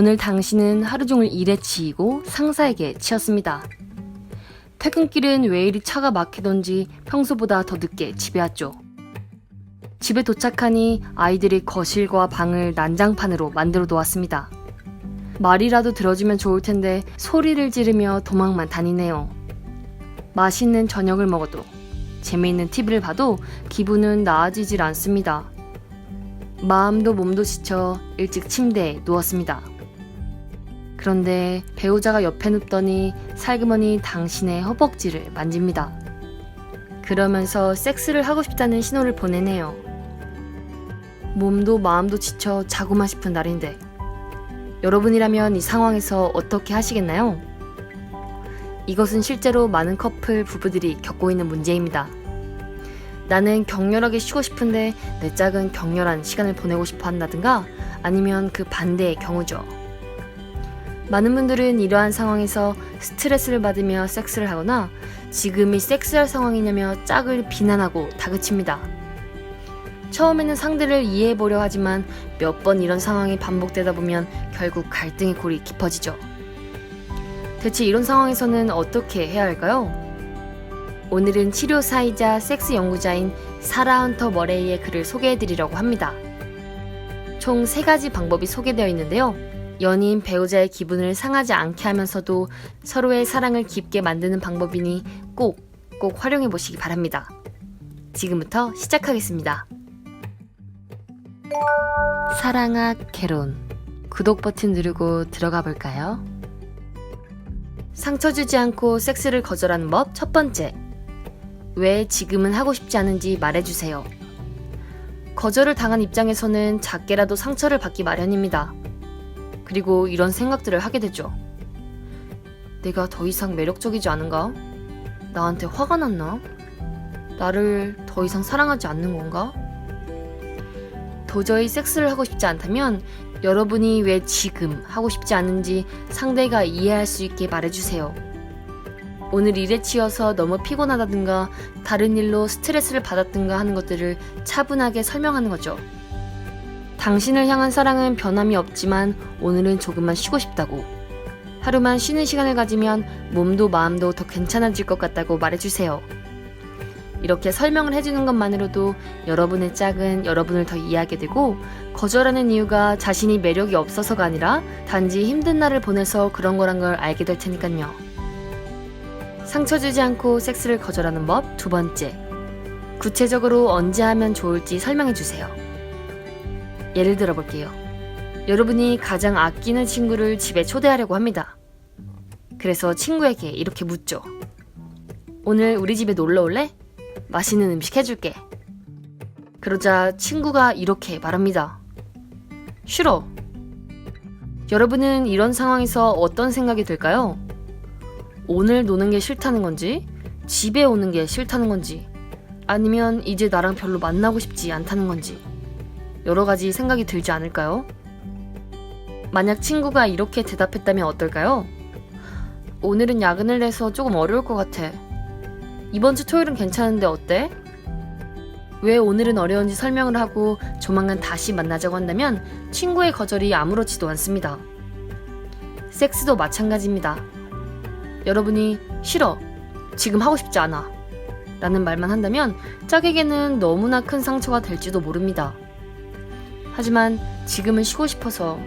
오늘 당신은 하루 종일 일에 치이고 상사에게 치였습니다. 퇴근길은 왜 이리 차가 막히던지 평소보다 더 늦게 집에 왔죠. 집에 도착하니 아이들이 거실과 방을 난장판으로 만들어 놓았습니다. 말이라도 들어주면 좋을 텐데 소리를 지르며 도망만 다니네요. 맛있는 저녁을 먹어도 재미있는 TV를 봐도 기분은 나아지질 않습니다. 마음도 몸도 지쳐 일찍 침대에 누웠습니다. 그런데 배우자가 옆에 눕더니 살그머니 당신의 허벅지를 만집니다. 그러면서 섹스를 하고 싶다는 신호를 보내네요. 몸도 마음도 지쳐 자고만 싶은 날인데 여러분이라면 이 상황에서 어떻게 하시겠나요? 이것은 실제로 많은 커플 부부들이 겪고 있는 문제입니다. 나는 격렬하게 쉬고 싶은데 내 짝은 격렬한 시간을 보내고 싶어 한다든가 아니면 그 반대의 경우죠. 많은 분들은 이러한 상황에서 스트레스를 받으며 섹스를 하거나 지금이 섹스할 상황이냐며 짝을 비난하고 다그칩니다. 처음에는 상대를 이해해보려 하지만 몇 번 이런 상황이 반복되다 보면 결국 갈등의 골이 깊어지죠. 대체 이런 상황에서는 어떻게 해야 할까요? 오늘은 치료사이자 섹스 연구자인 사라 헌터 머레이의 글을 소개해드리려고 합니다. 총세 가지 방법이 소개되어 있는데요. 연인 배우자의 기분을 상하지 않게 하면서도 서로의 사랑을 깊게 만드는 방법이니 꼭, 꼭 활용해 보시기 바랍니다. 지금부터 시작하겠습니다. 사랑아 캐론 구독 버튼 누르고 들어가 볼까요? 상처 주지 않고 섹스를 거절하는 법 첫 번째. 왜 지금은 하고 싶지 않은지 말해주세요. 거절을 당한 입장에서는 작게라도 상처를 받기 마련입니다. 그리고 이런 생각들을 하게 되죠. 내가 더 이상 매력적이지 않은가? 나한테 화가 났나? 나를 더 이상 사랑하지 않는 건가? 도저히 섹스를 하고 싶지 않다면 여러분이 왜 지금 하고 싶지 않은지 상대가 이해할 수 있게 말해주세요. 오늘 일에 치여서 너무 피곤하다든가 다른 일로 스트레스를 받았든가 하는 것들을 차분하게 설명하는 거죠. 당신을 향한 사랑은 변함이 없지만 오늘은 조금만 쉬고 싶다고. 하루만 쉬는 시간을 가지면 몸도 마음도 더 괜찮아질 것 같다고 말해주세요. 이렇게 설명을 해주는 것만으로도 여러분의 짝은 여러분을 더 이해하게 되고 거절하는 이유가 자신이 매력이 없어서가 아니라 단지 힘든 날을 보내서 그런 거란 걸 알게 될 테니까요. 상처 주지 않고 섹스를 거절하는 법 두 번째. 구체적으로 언제 하면 좋을지 설명해 주세요. 예를 들어 볼게요. 여러분이 가장 아끼는 친구를 집에 초대하려고 합니다. 그래서 친구에게 이렇게 묻죠. 오늘 우리 집에 놀러 올래? 맛있는 음식 해줄게. 그러자 친구가 이렇게 말합니다. 싫어. 여러분은 이런 상황에서 어떤 생각이 들까요? 오늘 노는 게 싫다는 건지, 집에 오는 게 싫다는 건지, 아니면 이제 나랑 별로 만나고 싶지 않다는 건지, 여러 가지 생각이 들지 않을까요? 만약 친구가 이렇게 대답했다면 어떨까요? 오늘은 야근을 해서 조금 어려울 것 같아. 이번 주 토요일은 괜찮은데 어때? 왜 오늘은 어려운지 설명을 하고 조만간 다시 만나자고 한다면 친구의 거절이 아무렇지도 않습니다. 섹스도 마찬가지입니다. 여러분이 싫어. 지금 하고 싶지 않아. 라는 말만 한다면 짝에게는 너무나 큰 상처가 될지도 모릅니다. 하지만 지금은 쉬고 싶어서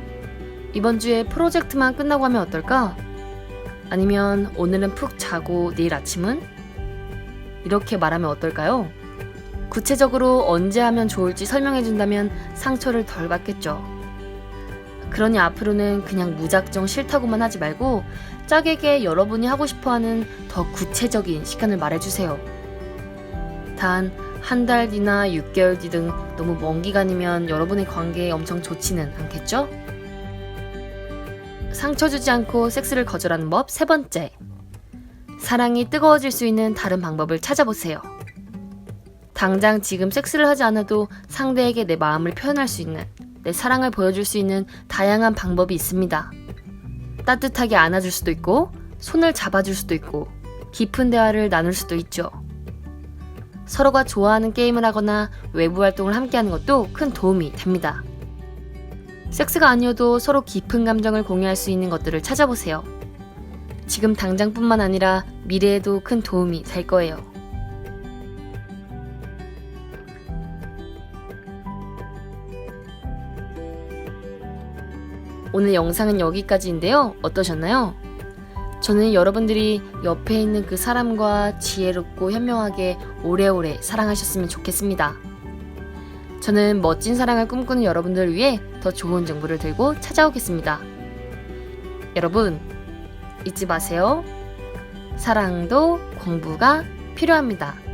이번 주에 프로젝트만 끝나고 하면 어떨까? 아니면 오늘은 푹 자고 내일 아침은? 이렇게 말하면 어떨까요? 구체적으로 언제 하면 좋을지 설명해준다면 상처를 덜 받겠죠. 그러니 앞으로는 그냥 무작정 싫다고만 하지 말고 짝에게 여러분이 하고 싶어 하는 더 구체적인 시간을 말해주세요. 단, 한 달 뒤나 6개월 뒤 등 너무 먼 기간이면 여러분의 관계에 엄청 좋지는 않겠죠? 상처 주지 않고 섹스를 거절하는 법 세 번째. 사랑이 뜨거워질 수 있는 다른 방법을 찾아보세요. 당장 지금 섹스를 하지 않아도 상대에게 내 마음을 표현할 수 있는, 내 사랑을 보여줄 수 있는 다양한 방법이 있습니다. 따뜻하게 안아줄 수도 있고, 손을 잡아줄 수도 있고, 깊은 대화를 나눌 수도 있죠. 서로가 좋아하는 게임을 하거나 외부 활동을 함께 하는 것도 큰 도움이 됩니다. 섹스가 아니어도 서로 깊은 감정을 공유할 수 있는 것들을 찾아보세요. 지금 당장뿐만 아니라 미래에도 큰 도움이 될 거예요. 오늘 영상은 여기까지인데요. 어떠셨나요? 저는 여러분들이 옆에 있는 그 사람과 지혜롭고 현명하게 오래오래 사랑하셨으면 좋겠습니다. 저는 멋진 사랑을 꿈꾸는 여러분들을 위해 더 좋은 정보를 들고 찾아오겠습니다. 여러분, 잊지 마세요. 사랑도 공부가 필요합니다.